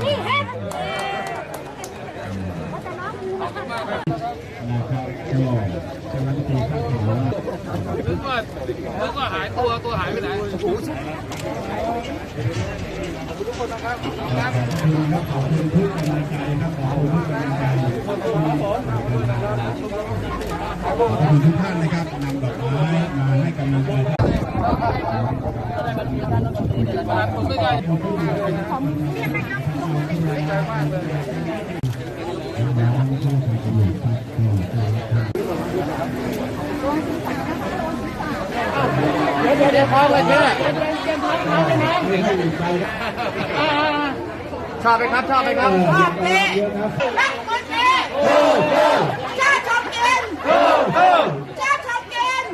นี่เห็นนะครับก็คณะรัฐมนตรีข้างเขานึกว่านึกว่าหายตัวตัวหายไปไหนขอบคุณครับขอบคุณทุกกำลังใจครับขอบคุณทุกกำลังใจขอบคุณทุกท่านนะครับนำดอกไม้มาให้กำลังใจผมไม่ได้ เดี๋ยวเดี๋ยวเดี๋ยวพอเลยเนี่ยชอบไหมครับ ชอบไหมครับชอบเล่รักคนเล่ชาชอบกินชาชอบกิน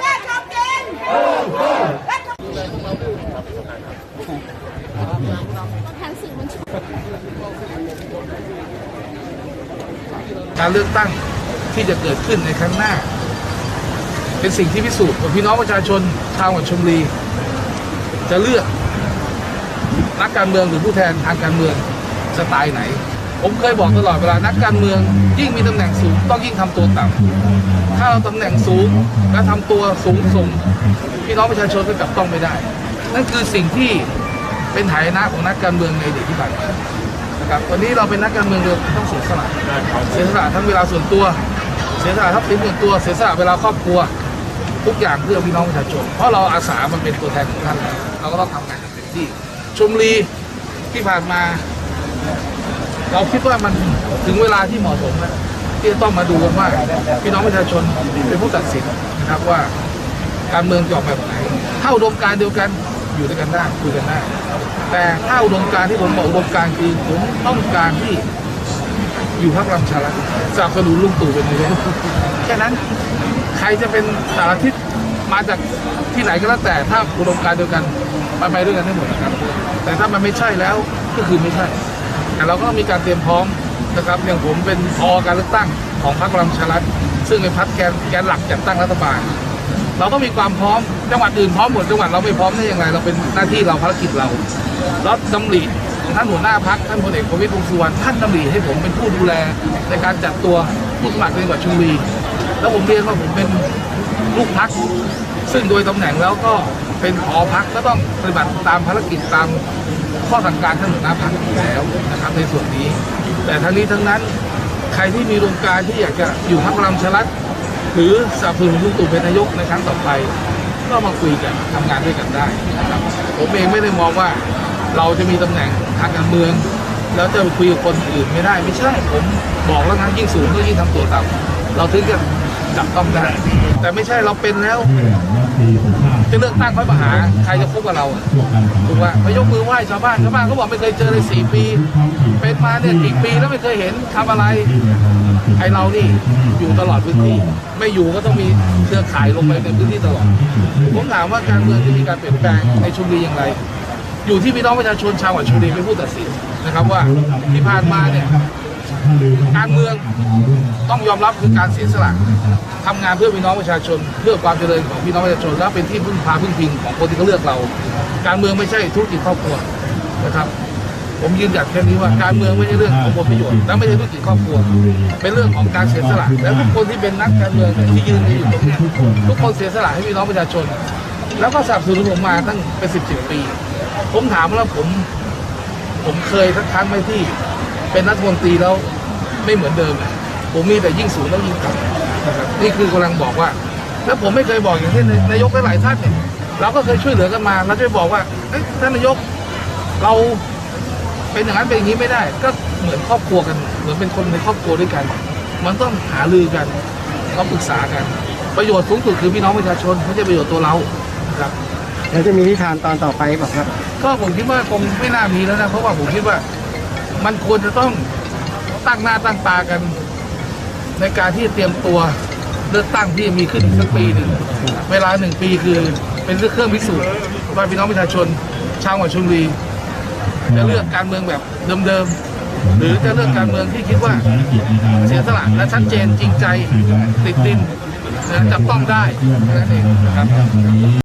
ชาชอบกินรัก การเลือกตั้งที่จะเกิดขึ้นในครั้งหน้า เป็นสิ่งที่พิสูจน์ว่าพี่น้องประชาชนชาวจังหวัดชลบุรี จะเลือกนักการเมืองหรือผู้แทนทางการเมืองสไตล์ไหน ผมเคยบอกตลอดเวลานักการเมือง ยิ่งมีตำแหน่งสูงต้องยิ่งทำตัวต่ำถ้าเราตำแหน่งสูงและทำตัวสูงส่งพี่น้องประชาชนก็จับต้องไม่ได้ นั่นคือสิ่งที่เป็นฐานะของนักการเมืองในอดีตที่ผ่านมา นะครับวันนี้เราเป็นนักการเมืองเราต้องเสียสละเสียสละทั้งเวลาส่วนตัว เสียสละทรัพย์สินส่วนตัวเสียสละเวลาครอบครัว ทุกอย่างเพื่อพี่น้องประชาชนเพราะเราอาสามันเป็นตัวแทนของท่านแล้วเราก็ต้องทำงานอย่างเต็มที่ชมรีที่ผ่านมา เราคิดว่ามันถึงเวลาที่เหมาะสมแล้วที่จะต้องมาดูกันว่าพี่น้องประชาชนเป็นผู้ตัดสินนะครับว่าการเมืองจะออกแบบไหนถ้าอุดมการณ์เดียวกัน อยู่ด้วยกันได้คุยกันได้ แต่ถ้าอุดมการที่ผมบอกอุดมการคือผมต้องการที่อยู่พรรคพลังชารัฐสนับสนุนลุงตู่เป็นนายกแค่นั้นใครจะเป็นสารทิศมาจากที่ไหนก็แล้วแต่ถ้าอุดมการเดียวกันไปไปด้วยกันได้หมดนะครับ แต่ถ้ามันไม่ใช่แล้วก็คือไม่ใช่ แต่เราก็ต้องมีการเตรียมพร้อมนะครับ อย่างผมเป็นพอการเลือกตั้งของพรรคพลังชารัฐซึ่งเป็นพรรคแกนแกนหลักจัดตั้งรัฐบาล เราต้องมีความพร้อมจังหวัดอื่นพร้อมหมดจังหวัดเราไม่พร้อมได้ยังไงเราเป็นหน้าที่เราภารกิจเราแล้วดำริของท่านหัวหน้าพักท่านพลเอกประวิตรวงษ์สุวรรณท่านดำริให้ผมเป็นผู้ดูแลในการจัดตัวผู้สมัครในจังหวัดชลบุรีแล้วผมเรียนว่าผมเป็นลูกพักซึ่งโดยตำแหน่งแล้วก็เป็นพอพักก็ต้องปฏิบัติตามภารกิจตามข้อสั่งการท่านหัวหน้าพักอยู่แล้วนะครับในส่วนนี้ แต่ทั้งนี้ทั้งนั้นใครที่มีโครงการที่อยากจะอยู่พักพลังชารัฐ หรือสนับสนุนลุงตู่เป็นนายกในครั้งต่อไป ก็มาคุยกันทำงานด้วยกันได้นะครับผมเองไม่ได้มองว่าเราจะมีตำแหน่งทางการเมืองแล้วจะคุยกับคนอื่นไม่ได้ไม่ใช่ ผมบอกแล้วนะยิ่งสูงก็ยิ่งทำตัวต่ำเราถึงจะจับต้องได้แต่ไม่ใช่เราเป็นแล้ว จะเลือกตั้งค่อยมาหาใครจะคบกับเราถูกว่าไปยกมือไหว้ชาวบ้านชาวบ้านเขาบอกไม่เคยเจอเลยสี่ปี เป็นมาเนี่ยกี่ปีแล้วไม่เคยเห็นทำอะไรไอเรานี่อยู่ตลอดพื้นที่ ไม่อยู่ก็ต้องมีเครือข่ายลงไปในพื้นที่ตลอดผมถามว่าการเมืองจะมีการเปลี่ยนแปลงในชลบุรีอย่างไร อยู่ที่พี่น้องประชาชนชาวจังหวัดชลบุรีเป็นผู้ตัดสินนะครับว่าที่ผ่านมาเนี่ย การเมืองต้องยอมรับคือการเสียสละทำงานเพื่อพี่น้องประชาชน เพื่อความเจริญของพี่น้องประชาชนและเป็นที่พึ่งพาพึ่งพิงของคนที่เขาเลือกเรา การเมืองไม่ใช่ธุรกิจครอบครัวนะครับ ผมยืนหยัดแค่นี้ว่าการเมืองไม่ใช่เรื่องของผลประโยชน์และไม่ใช่ธุรกิจครอบครัว เป็นเรื่องของการเสียสละและทุกคนที่เป็นนักการเมืองที่ยืนอยู่ตรงนี้ทุกคนเสียสละให้พี่น้องประชาชน แล้วก็สนับสนุนผมมาตั้งเป็นสิบสิบปี ผมถามว่าผม ผมเคยสักครั้งไหมที่ เป็นรัฐมนตรีแล้วไม่เหมือนเดิม ผมมีแต่ยิ่งสูงแล้วยิ่งต่ำนะครับนี่คือกำลังบอกว่า แล้วผมไม่เคยบอกอย่างที่นายกหลายๆท่านเนี่ยเราก็เคยช่วยเหลือกันมาเราจะไปบอกว่าเอ้ยท่านนายกเราเป็นอย่างนั้นเป็นอย่างนี้ไม่ได้ ก็เหมือนครอบครัวกัน เหมือนเป็นคนในครอบครัวด้วยกัน มันต้องหารือกันต้องปรึกษากัน ประโยชน์สูงสุดคือพี่น้องประชาชนไม่ใช่ประโยชน์ตัวเรานะครับแล้วจะมีนิทานตอนต่อไปบอกครับ ก็ผมคิดว่าคงไม่น่ามีแล้วนะเพราะว่าผมคิดว่า มันควรจะต้องตั้งหน้าตั้งตากัน ในการที่เตรียมตัวเลือกตั้งที่มีขึ้นอีกสักปีหนึ่งเวลาหนึ่งปีคือเป็นเครื่องพิสูจน์ว่าพี่น้องประชาชนชาวจัวัดชลบุรีจะเลือกการเมืองแบบเดิมๆ หรือจะเลือกการเมืองที่คิดว่าเสียสละและชัดเจนจริงใจติดดินนะจับต้องได้นั่นเองนะครับ